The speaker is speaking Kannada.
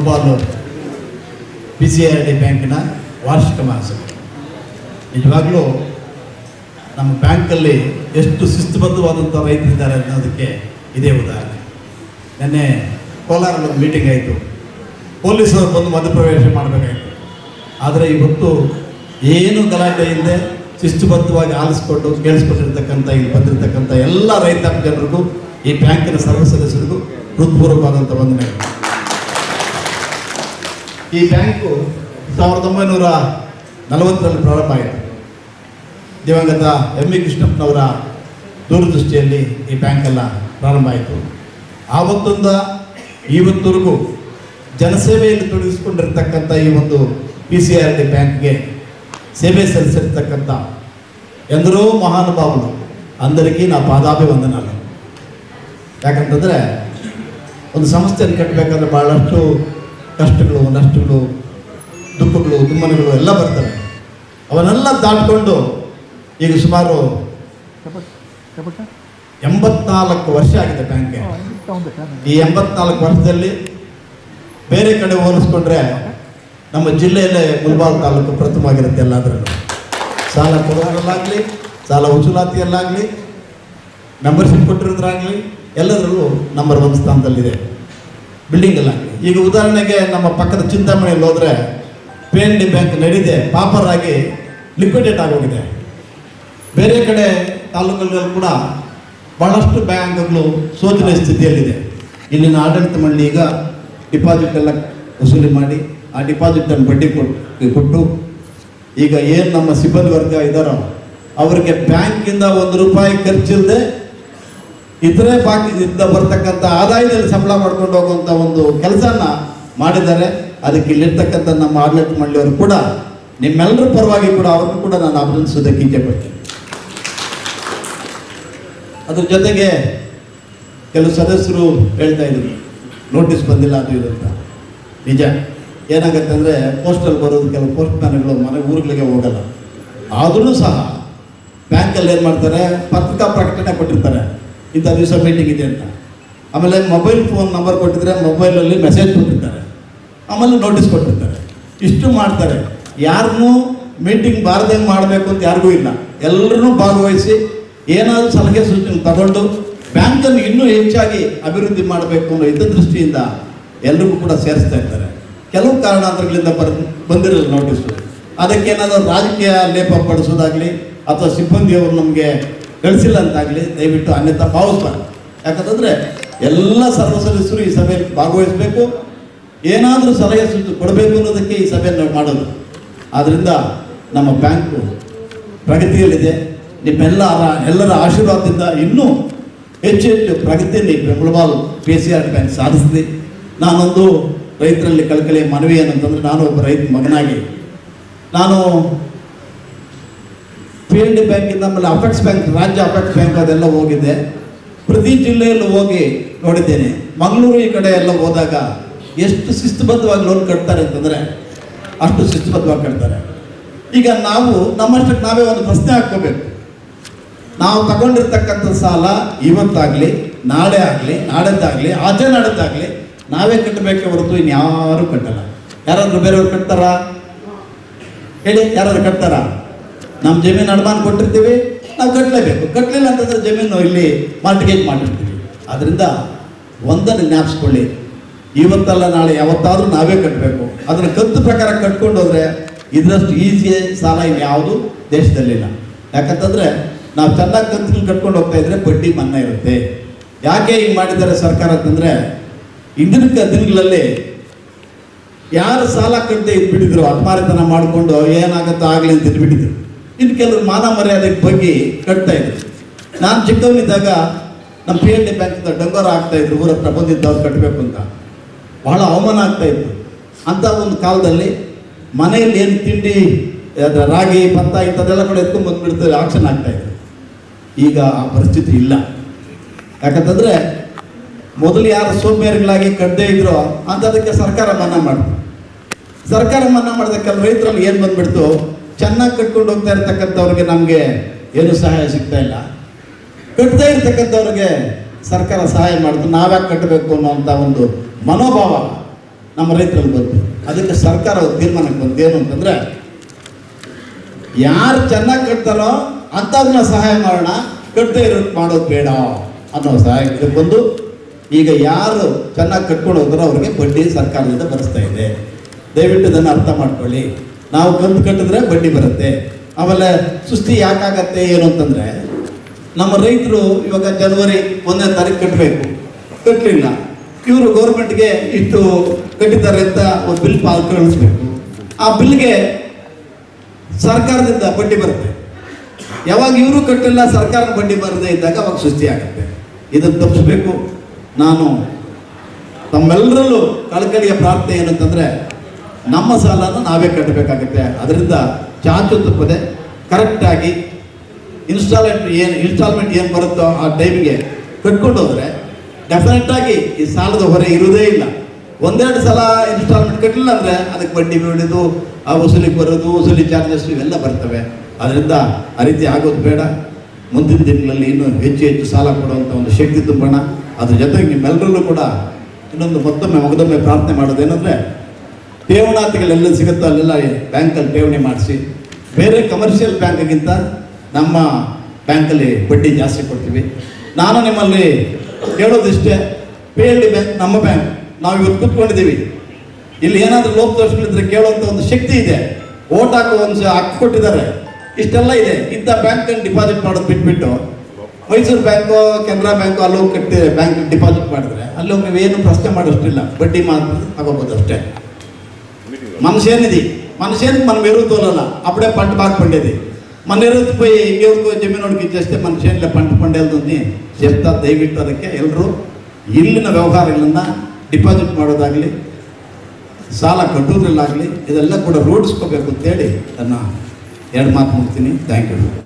ಮುಲ್ಬಾಲು ಪಿ ಸಿ ಆರ್ ಡಿ ಬ್ಯಾಂಕಿನ ವಾರ್ಷಿಕ ಮಹಾಸಭೆ ನಿಜವಾಗ್ಲೂ ನಮ್ಮ ಬ್ಯಾಂಕಲ್ಲಿ ಎಷ್ಟು ಶಿಸ್ತುಬದ್ಧವಾದಂಥ ರೈತರಿದ್ದಾರೆ ಅನ್ನೋದಕ್ಕೆ ಇದೇ ಉದಾಹರಣೆ. ನಿನ್ನೆ ಕೋಲಾರಲ್ಲಿ ಮೀಟಿಂಗ್ ಆಯಿತು. ಪೊಲೀಸರು ಬಂದು ಮಧ್ಯಪ್ರವೇಶ ಮಾಡಬೇಕಾಯಿತು. ಆದರೆ ಇವತ್ತು ಏನು ಗಲಾಟೆ ಇಲ್ಲದೆ ಶಿಸ್ತುಬದ್ಧವಾಗಿ ಆಲಿಸ್ಕೊಂಡು ಕೇಳಿಸ್ಕೊಟ್ಟಿರ್ತಕ್ಕಂಥ, ಇಲ್ಲಿ ಬಂದಿರತಕ್ಕಂಥ ಎಲ್ಲ ರೈತಾಪಿ ಜನರಿಗೂ ಈ ಬ್ಯಾಂಕಿನ ಸರ್ವ ಸದಸ್ಯರಿಗೂ ಹೃತ್ಪೂರ್ವಕವಾದಂಥ ವಂದನೆಗಳು. ಈ ಬ್ಯಾಂಕು ಸಾವಿರದ ಒಂಬೈನೂರ ನಲವತ್ತರಲ್ಲಿ ಪ್ರಾರಂಭ ಆಯಿತು. ದಿವಂಗತ ಎಂ ವಿ ಕೃಷ್ಣಪ್ಪನವರ ದೂರದೃಷ್ಟಿಯಲ್ಲಿ ಈ ಬ್ಯಾಂಕೆಲ್ಲ ಪ್ರಾರಂಭ ಆಯಿತು. ಆವತ್ತಿಂದ ಇವತ್ತರೆಗೂ ಜನಸೇವೆಯಲ್ಲಿ ತೊಡಗಿಸಿಕೊಂಡಿರ್ತಕ್ಕಂಥ ಈ ಒಂದು ಪಿ ಸಿ ಆರ್ ಡಿ ಬ್ಯಾಂಕ್ಗೆ ಸೇವೆ సేవే సరిసరితక్కంత ఎందరో మహానుభావులు ನಾ నా ಪಾದಾಭಿವಂದನಾలు ಯಾಕಂತಂದರೆ ಒಂದು ಸಂಸ್ಥೆಯನ್ನು ಕಟ್ಟಬೇಕಂದ್ರೆ ಭಾಳಷ್ಟು ಕಷ್ಟಗಳು ನಷ್ಟಗಳು ದುಃಖಗಳು ದುಮ್ಮನಗಳು ಎಲ್ಲ ಬರ್ತವೆ. ಅವನ್ನೆಲ್ಲ ದಾಟ್ಕೊಂಡು ಈಗ ಸುಮಾರು ಎಂಬತ್ನಾಲ್ಕು ವರ್ಷ ಆಗಿದೆ ಬ್ಯಾಂಕ್ಗೆ. ಈ ಎಂಬತ್ನಾಲ್ಕು ವರ್ಷದಲ್ಲಿ ಬೇರೆ ಕಡೆ ಹೋಲಿಸ್ಕೊಂಡ್ರೆ ನಮ್ಮ ಜಿಲ್ಲೆಯಲ್ಲೇ ಮುಲ್ಬಾಲ್ ತಾಲೂಕು ಪ್ರಥಮವಾಗಿರುತ್ತೆ ಎಲ್ಲಾದ್ರಲ್ಲೂ. ಸಾಲ ಕೊಡೋದ್ರಲ್ಲಾಗಲಿ ಸಾಲ ವಸೂಲಾತಿಯಲ್ಲಾಗಲಿ ಮೆಂಬರ್ಶಿಪ್ ಕೊಟ್ಟಿರೋದ್ರಾಗಲಿ ಎಲ್ಲದರಲ್ಲೂ ನಂಬರ್ ಒನ್ ಸ್ಥಾನದಲ್ಲಿದೆ. ಬಿಲ್ಡಿಂಗಲ್ಲಾಗಲಿ ಈಗ ಉದಾಹರಣೆಗೆ ನಮ್ಮ ಪಕ್ಕದ ಚಿಂತಾಮಣಿಯಲ್ಲಿ ಹೋದರೆ ಪಿ ಎನ್ ಡಿ ಬ್ಯಾಂಕ್ ನಡೀದೆ ಪಾಪರ್ ಆಗಿ ಲಿಕ್ವಿಡೇಟ್ ಆಗೋಗಿದೆ. ಬೇರೆ ಕಡೆ ತಾಲೂಕುಗಳಲ್ಲಿ ಕೂಡ ಬಹಳಷ್ಟು ಬ್ಯಾಂಕ್ಗಳು ಶೋಧನೆ ಸ್ಥಿತಿಯಲ್ಲಿದೆ. ಇಲ್ಲಿನ ಆಡಳಿತ ಮಂಡಳಿ ಈಗ ಡಿಪಾಸಿಟ್ ಎಲ್ಲ ವಸೂಲಿ ಮಾಡಿ, ಆ ಡಿಪಾಸಿಟನ್ನು ಬಡ್ಡಿ ಕೊಟ್ಟು ಕೊಟ್ಟು, ಈಗ ಏನು ನಮ್ಮ ಸಿಬ್ಬಂದಿ ವರ್ಗ ಇದ್ದಾರೋ ಅವರಿಗೆ ಬ್ಯಾಂಕಿಂದ ಒಂದು ರೂಪಾಯಿ ಖರ್ಚಿಲ್ಲದೆ ಇತರೆ ಇದ್ದ ಬರ್ತಕ್ಕಂಥ ಆದಾಯದಲ್ಲಿ ಸಂಬಳ ಮಾಡ್ಕೊಂಡು ಹೋಗುವಂಥ ಒಂದು ಕೆಲಸನ ಮಾಡಿದ್ದಾರೆ. ಅದಕ್ಕೆ ಇಲ್ಲಿರ್ತಕ್ಕಂಥ ನಮ್ಮ ಆಡಳಿತ ಮಂಡಳಿಯವರು ಕೂಡ, ನಿಮ್ಮೆಲ್ಲರ ಪರವಾಗಿ ಕೂಡ ಅವ್ರನ್ನು ಕೂಡ ನಾನು ಅಭಿನಂದಿಸೋದಕ್ಕೆ ಇಚ್ಛೆ ಪಡ್ತೀನಿ ಅದ್ರ ಜೊತೆಗೆ ಕೆಲವು ಸದಸ್ಯರು ಹೇಳ್ತಾ ಇದ್ರು, ನೋಟಿಸ್ ಬಂದಿಲ್ಲ ಅದು ಇದು ಅಂತ. ನಿಜ. ಏನಾಗುತ್ತೆ ಅಂದರೆ ಪೋಸ್ಟಲ್ಲಿ ಬರೋದು ಕೆಲವು ಪೋಸ್ಟ್ ಮ್ಯಾನ್ಗಳು ಮನೆ ಊರುಗಳಿಗೆ ಹೋಗಲ್ಲ. ಆದರೂ ಸಹ ಬ್ಯಾಂಕಲ್ಲಿ ಏನು ಮಾಡ್ತಾರೆ, ಪತ್ರಿಕಾ ಪ್ರಕಟಣೆ ಕೊಟ್ಟಿರ್ತಾರೆ. ಇಂಥ ದಿವಸ ಮೀಟಿಂಗ್ ಇದೆ ಅಂತ. ಆಮೇಲೆ ಮೊಬೈಲ್ ಫೋನ್ ನಂಬರ್ ಕೊಟ್ಟಿದ್ರೆ ಮೊಬೈಲಲ್ಲಿ ಮೆಸೇಜ್ ಕೊಟ್ಟಿರ್ತಾರೆ. ಆಮೇಲೆ ನೋಟಿಸ್ ಕೊಟ್ಟಿರ್ತಾರೆ. ಇಷ್ಟು ಮಾಡ್ತಾರೆ. ಯಾರನ್ನೂ ಮೀಟಿಂಗ್ ಬಾರ್ದಂಗೆ ಮಾಡಬೇಕು ಅಂತ ಯಾರಿಗೂ ಇಲ್ಲ. ಎಲ್ಲರೂ ಭಾಗವಹಿಸಿ ಏನಾದರೂ ಸಲಹೆ ಸೂಚನೆ ತಗೊಂಡು ಬ್ಯಾಂಕನ್ನು ಇನ್ನೂ ಹೆಚ್ಚಾಗಿ ಅಭಿವೃದ್ಧಿ ಮಾಡಬೇಕು ಅನ್ನೋ ಹಿತದೃಷ್ಟಿಯಿಂದ ಎಲ್ರಿಗೂ ಕೂಡ ಸೇರಿಸ್ತಾ ಇರ್ತಾರೆ. ಕೆಲವು ಕಾರಣಾಂತರಗಳಿಂದ ಬರ್ ಬಂದಿರಲ್ಲ ನೋಟಿಸು ಅದಕ್ಕೇನಾದರೂ ರಾಜಕೀಯ ಲೇಪ ಪಡಿಸೋದಾಗಲಿ ಅಥವಾ ಸಿಬ್ಬಂದಿಯವರು ನಮಗೆ ಕಳಿಸಿಲ್ಲ ಅಂತಾಗಲಿ ದಯವಿಟ್ಟು ಅನ್ಯತಾ ಭಾವಿಸ್ಬಾರ್ದು ಯಾಕಂತಂದರೆ ಎಲ್ಲ ಸರ್ವ ಸದಸ್ಯರು ಈ ಸಭೆಯಲ್ಲಿ ಭಾಗವಹಿಸಬೇಕು. ಏನಾದರೂ ಸಲಹೆ ಸೂಚನೆ ಕೊಡಬೇಕು ಅನ್ನೋದಕ್ಕೆ ಈ ಸಭೆಯನ್ನು ನಾವು ಮಾಡೋದು. ಆದ್ದರಿಂದ ನಮ್ಮ ಬ್ಯಾಂಕು ಪ್ರಗತಿಯಲ್ಲಿದೆ. ನಿಮ್ಮೆಲ್ಲ ಎಲ್ಲರ ಆಶೀರ್ವಾದದಿಂದ ಇನ್ನೂ ಹೆಚ್ಚು ಹೆಚ್ಚು ಪ್ರಗತಿಯಲ್ಲಿ Bengaluru P C R bank ಸಾಧಿಸಿದೆ ನಾನೊಂದು ರೈತರಲ್ಲಿ ಕಳಕಳಿಯ ಮನವಿ ಏನಂತಂದರೆ ನಾನು ಒಬ್ಬ ರೈತ ಮಗನಾಗಿ. ನಾನು ಡಿ ಬ್ಯಾಂಕಿಂದ ಆಮೇಲೆ ಅಪೆಕ್ಸ್ ಬ್ಯಾಂಕ್ ರಾಜ್ಯ ಅಪೆಕ್ಸ್ ಬ್ಯಾಂಕ್ ಅದೆಲ್ಲ ಹೋಗಿದ್ದೆ ಪ್ರತಿ ಜಿಲ್ಲೆಯಲ್ಲೂ ಹೋಗಿ ನೋಡಿದ್ದೇನೆ. ಮಂಗಳೂರು ಈ ಕಡೆ ಎಲ್ಲ ಹೋದಾಗ ಎಷ್ಟು ಶಿಸ್ತುಬದ್ಧವಾಗಿ ಲೋನ್ ಕಟ್ತಾರೆ ಅಂತಂದರೆ ಅಷ್ಟು ಶಿಸ್ತುಬದ್ಧವಾಗಿ ಕಟ್ತಾರೆ. ಈಗ ನಾವು ನಮ್ಮಷ್ಟಕ್ಕೆ ನಾವೇ ಒಂದು ಪ್ರಶ್ನೆ ಹಾಕ್ಕೋಬೇಕು. ನಾವು ತಗೊಂಡಿರ್ತಕ್ಕಂಥ ಸಾಲ ಇವತ್ತಾಗಲಿ, ನಾಳೆ ಆಗಲಿ ನಾಡದ್ದಾಗಲಿ ಆಚೆ ನಾಡದ್ದಾಗಲಿ ನಾವೇ ಕಟ್ಟಬೇಕೆ ಹೊರತು ಇನ್ಯಾರೂ ಕಟ್ಟಲ್ಲ. ಯಾರಾದರೂ ಬೇರೆಯವ್ರು ಕಟ್ತಾರಾ? ಹೇಳಿ, ಯಾರಾದರೂ ಕಟ್ತಾರಾ? ನಮ್ಮ ಜಮೀನು ಅಡಮಾನ ಕೊಟ್ಟಿರ್ತೀವಿ, ನಾವು ಕಟ್ಟಲೇಬೇಕು ಕಟ್ಟಲಿಲ್ಲ ಅಂತಂದ್ರೆ ಜಮೀನು ಇಲ್ಲಿ ಮಾರ್ಟಿಗೇಜ್ ಮಾಡಿರ್ತೀವಿ. ಅದರಿಂದ ಒಂದನ್ನು ಜ್ಞಾಪಿಸ್ಕೊಳ್ಳಿ. ಇವತ್ತಲ್ಲ ನಾಳೆ ಯಾವತ್ತಾದರೂ ನಾವೇ ಕಟ್ಟಬೇಕು ಅದನ್ನ ಕತ್ತು ಪ್ರಕಾರ ಕಟ್ಕೊಂಡು ಹೋದ್ರೆ ಇದರಷ್ಟು ಈಸಿ ಸಾಲ ಇನ್ಯಾವುದು ದೇಶದಲ್ಲಿಲ್ಲ. ಯಾಕಂತಂದ್ರೆ ನಾವು ಚೆನ್ನಾಗಿ ಕಂತುಗಳು ಕಟ್ಕೊಂಡು ಹೋಗ್ತಾ ಇದ್ರೆ ಬಡ್ಡಿ ಮನ್ನಾ ಇರುತ್ತೆ. ಯಾಕೆ ಹಿಂಗೆ ಮಾಡಿದ್ದಾರೆ ಸರ್ಕಾರ ಅಂತಂದ್ರೆ ಇಂದಿನ ದಿನಗಳಲ್ಲಿ ಯಾರು ಸಾಲ ಕಟ್ಟದೆ ಇದ್ಬಿಟ್ಟಿದ್ರು ಆತ್ಮಾರಿತನ ಮಾಡಿಕೊಂಡು ಏನಾಗುತ್ತೋ ಆಗಲಿ ಅಂತ ಇದ್ಬಿಟ್ಟಿದ್ರು. ಇನ್ನು ಕೆಲವರು ಮಾನ ಮರ್ಯಾದೆ ಬಗ್ಗೆ ಕಟ್ತಾ ಇದ್ರು. ನಾನು ಚಿಕ್ಕವನಿದ್ದಾಗ ನಮ್ಮ ಪಿ ಎಲ್ ಡಿ ಬ್ಯಾಂಕಿಂದ ಡಂಗೋರ ಆಗ್ತಾ ಇದ್ರು, ಊರ ಪ್ರಬಂಧಿದ್ದವ್ರು ಕಟ್ಟಬೇಕು ಅಂತ. ಬಹಳ ಅವಮಾನ ಆಗ್ತಾ ಇತ್ತು. ಅಂಥ ಒಂದು ಕಾಲದಲ್ಲಿ ಮನೆಯಲ್ಲಿ ಏನು ತಿಂಡಿ, ಅದರ ರಾಗಿ, ಭತ್ತ ಇಂಥದ್ದೆಲ್ಲ ಕೂಡ ಎತ್ಕೊಂಡು ಬಂದ್ಬಿಡ್ತಾರೆ ಆಕ್ಷನ್ ಆಗ್ತಾ ಇತ್ತು ಈಗ ಆ ಪರಿಸ್ಥಿತಿ ಇಲ್ಲ. ಯಾಕಂತಂದರೆ ಮೊದಲು ಯಾರು ಸೋಮೇರಿಗಳಾಗಿ ಕಟ್ಟದೇ ಇದ್ರೋ ಅಂಥದಕ್ಕೆ ಸರ್ಕಾರ ಮನ್ನಾ ಮಾಡ್ತು. ಸರ್ಕಾರ ಮನ್ನಾ ಮಾಡಿದ ಕೆಲವು ರೈತರಲ್ಲಿ ಏನು ಬಂದ್ಬಿಡ್ತು? ಚೆನ್ನಾಗಿ ಕಟ್ಕೊಂಡು ಹೋಗ್ತಾ ಇರ್ತಕ್ಕಂಥವ್ರಿಗೆ ನಮಗೆ ಏನು ಸಹಾಯ ಸಿಗ್ತಾ ಇಲ್ಲ. ಕಟ್ಟದೇ ಇರ್ತಕ್ಕಂಥವ್ರಿಗೆ ಸರ್ಕಾರ ಸಹಾಯ ಮಾಡ್ತು ನಾವ್ಯಾಕೆ ಕಟ್ಟಬೇಕು ಅನ್ನೋವಂಥ ಒಂದು ಮನೋಭಾವ ನಮ್ಮ ರೈತರಲ್ಲಿ ಬಂತು. ಅದಕ್ಕೆ ಸರ್ಕಾರ ತೀರ್ಮಾನಕ್ಕೆ ಬಂತು. ಏನು ಅಂತಂದರೆ, ಯಾರು ಚೆನ್ನಾಗಿ ಕಟ್ತಾರೋ ಅಂಥವ್ರನ್ನ ಸಹಾಯ ಮಾಡೋಣ. ಕಟ್ಟದೇ ಇರೋದು ಮಾಡೋದು ಬೇಡ ಅನ್ನೋ ಸಹಾಯಕ್ಕೆ ಬಂದು, ಈಗ ಯಾರು ಚೆನ್ನಾಗಿ ಕಟ್ಕೊಂಡು ಹೋದ್ರೋ ಅವ್ರಿಗೆ ಬಡ್ಡಿ ಸರ್ಕಾರದಿಂದ ಬರೆಸ್ತಾ ಇದೆ. ದಯವಿಟ್ಟು ಇದನ್ನು ಅರ್ಥ ಮಾಡ್ಕೊಳ್ಳಿ. ನಾವು ಕಂತು ಕಟ್ಟಿದ್ರೆ ಬಡ್ಡಿ ಬರುತ್ತೆ. ಆಮೇಲೆ ಸುಸ್ತಿ ಯಾಕಾಗತ್ತೆ ಏನು ಅಂತಂದರೆ, ನಮ್ಮ ರೈತರು ಇವಾಗ ಜನವರಿ ಒಂದನೇ ತಾರೀಕು ಕಟ್ಟಬೇಕು. ಕಟ್ಟಲಿಲ್ಲ ಇವರು ಗೌರ್ಮೆಂಟ್ಗೆ ಇಷ್ಟು ಕಟ್ಟಿದ್ದಾರೆ ಅಂತ ಒಂದು ಬಿಲ್ ಪಾಲ್ ಕಳಿಸ್ಬೇಕು. ಆ ಬಿಲ್ಗೆ ಸರ್ಕಾರದಿಂದ ಬಡ್ಡಿ ಬರುತ್ತೆ. ಯಾವಾಗ ಇವರು ಕಟ್ಟಿಲ್ಲ ಸರ್ಕಾರ ಬಡ್ಡಿ ಬರದೇ ಇದ್ದಾಗ ಅವಾಗ ಸುಸ್ತಿ ಆಗುತ್ತೆ. ಇದನ್ನು ತಪ್ಪಿಸ್ಬೇಕು. ನಾನು ತಮ್ಮೆಲ್ಲರಲ್ಲೂ ಕಳಕಳಿಯ ಪ್ರಾರ್ಥನೆ ಏನಂತಂದರೆ ನಮ್ಮ ಸಾಲನ ನಾವೇ ಕಟ್ಟಬೇಕಾಗುತ್ತೆ. ಅದರಿಂದ ಚಾಚು ತಪ್ಪದೆ ಕರೆಕ್ಟಾಗಿ ಇನ್ಸ್ಟಾಲ್ಮೆಂಟ್ ಏನು ಇನ್ಸ್ಟಾಲ್ಮೆಂಟ್ ಏನು ಬರುತ್ತೋ ಆ ಟೈಮಿಗೆ ಕಟ್ಕೊಂಡು ಹೋದರೆ ಡೆಫಿನೆಟ್ಟಾಗಿ ಈ ಸಾಲದ ಹೊರೆ ಇರುವುದೇ ಇಲ್ಲ. ಒಂದೆರಡು ಸಲ ಇನ್ಸ್ಟಾಲ್ಮೆಂಟ್ ಕಟ್ಟಲಿಲ್ಲ ಅಂದರೆ ಅದಕ್ಕೆ ಬಡ್ಡಿ ಬೀಳೋದು, ಆ ವಸೂಲಿಗೆ ಬರೋದು, ವಸೂಲಿ ಚಾರ್ಜಸ್ ಇವೆಲ್ಲ ಬರ್ತವೆ. ಅದರಿಂದ ಆ ರೀತಿ ಆಗೋದು ಬೇಡ. ಮುಂದಿನ ದಿನಗಳಲ್ಲಿ ಇನ್ನೂ ಹೆಚ್ಚು ಹೆಚ್ಚು ಸಾಲ ಕೊಡುವಂಥ ಒಂದು ಶಕ್ತಿ ತುಂಬೋಣ. ಅದ್ರ ಜೊತೆಗೆ ನಿಮ್ಮೆಲ್ಲರಲ್ಲೂ ಕೂಡ ಇನ್ನೊಂದು ಮತ್ತೊಮ್ಮೆ, ಮಗದೊಮ್ಮೆ ಪ್ರಾರ್ಥನೆ ಮಾಡೋದೇನೆಂದರೆ ಠೇವಣಾತಿಗಳೆಲ್ಲ ಸಿಗುತ್ತೋ ಅಲ್ಲೆಲ್ಲ ಬ್ಯಾಂಕಲ್ಲಿ ಠೇವಣಿ ಮಾಡಿಸಿ, ಬೇರೆ ಕಮರ್ಷಿಯಲ್ ಬ್ಯಾಂಕ್ಗಿಂತ ನಮ್ಮ ಬ್ಯಾಂಕಲ್ಲಿ ಬಡ್ಡಿ ಜಾಸ್ತಿ ಕೊಡ್ತೀವಿ. ನಾನು ನಿಮ್ಮಲ್ಲಿ ಕೇಳೋದಿಷ್ಟೇ ಪಿ ಎಲ್ ಡಿ ಬ್ಯಾಂಕ್ ನಮ್ಮ ಬ್ಯಾಂಕ್. ನಾವು ಇವತ್ತು ಕೂತ್ಕೊಂಡಿದ್ದೀವಿ. ಇಲ್ಲಿ ಏನಾದರೂ ಲೋಪದೋಷಗಳಿದ್ರೆ ಕೇಳುವಂಥ ಒಂದು ಶಕ್ತಿ ಇದೆ. ಓಟ್ ಹಾಕೋ ಒಂದು ಹಾಕಿ ಕೊಟ್ಟಿದ್ದಾರೆ. ಇಷ್ಟೆಲ್ಲ ಇದೆ. ಇಂಥ ಬ್ಯಾಂಕಲ್ಲಿ ಡಿಪಾಸಿಟ್ ಮಾಡೋದು ಬಿಟ್ಬಿಟ್ಟು, ಮೈಸೂರು ಬ್ಯಾಂಕು, ಕೆನರಾ ಬ್ಯಾಂಕು ಅಲ್ಲಿ ಹೋಗಿ ಕಟ್ಟಿ ಬ್ಯಾಂಕ್ ಡಿಪಾಸಿಟ್ ಮಾಡಿದ್ರೆ ಅಲ್ಲಿ ಹೋಗಿ ನೀವೇನು ಪ್ರಶ್ನೆ ಮಾಡೋಷ್ಟಿಲ್ಲ. ಬಡ್ಡಿ ಮಾತ್ರ ತಗೋಬೋದು ಅಷ್ಟೇ మన చేనిది మన చేనికి మనం ఎరువుతోలాల అప్పుడే పంట బాగా పండేది మన ఎరువుపోయి ఇంకెవరికో జమీనోడికి ఇచ్చేస్తే మన చేనులో పంట పండేది చెప్తా ದಯವಿಟ್ಟದಕ್ಕೆ ಎಲ್ಲರೂ ಇಲ್ಲಿನ ವ್ಯವಹಾರಗಳನ್ನು ಡಿಪಾಸಿಟ್ ಮಾಡೋದಾಗಲಿ ಸಾಲ ಕಟ್ಟೋದ್ರಲ್ಲಾಗಲಿ ಇದೆಲ್ಲ ಕೂಡ ರೂಢಿಸ್ಕೋಬೇಕು ಅಂತೇಳಿ ನನ್ನ ಎರಡು ಮಾತು ಮುಗ್ತೀನಿ ಥ್ಯಾಂಕ್ ಯು